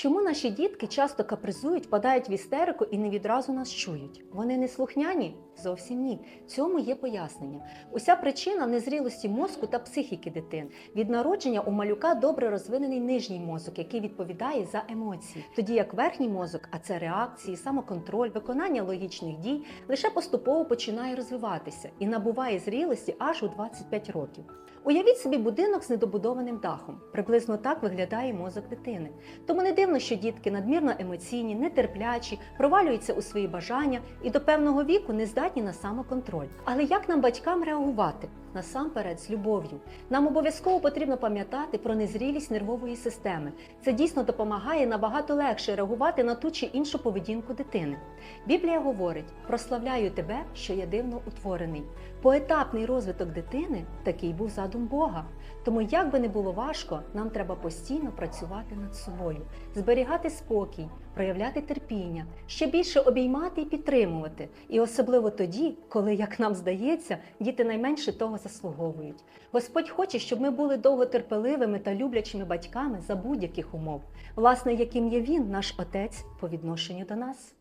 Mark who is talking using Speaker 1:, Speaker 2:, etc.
Speaker 1: Чому наші дітки часто капризують, впадають в істерику і не відразу нас чують? Вони не слухняні? Зовсім ні. Цьому є пояснення. Уся причина незрілості мозку та психіки дитин. Від народження у малюка добре розвинений нижній мозок, який відповідає за емоції, тоді як верхній мозок, а це реакції, самоконтроль, виконання логічних дій, лише поступово починає розвиватися і набуває зрілості аж у 25 років. Уявіть собі будинок з недобудованим дахом. Приблизно так виглядає мозок дитини. Тому не дивно, що дітки надмірно емоційні, нетерплячі, провалюються у свої бажання і до певного віку не здатні на самоконтроль. Але як нам, батькам, реагувати? Насамперед, з любов'ю. Нам обов'язково потрібно пам'ятати про незрілість нервової системи. Це дійсно допомагає набагато легше реагувати на ту чи іншу поведінку дитини. Біблія говорить: прославляю тебе, що я дивно утворений. Поетапний розвиток дитини такий був задум Бога. Тому, як би не було важко, нам треба постійно працювати над собою, зберігати спокій, проявляти терпіння, ще більше обіймати і підтримувати. І особливо тоді, коли, як нам здається, діти найменше того заслуговують. Господь хоче, щоб ми були довготерпеливими та люблячими батьками за будь-яких умов, власне, яким є він, наш отець, по відношенню до нас.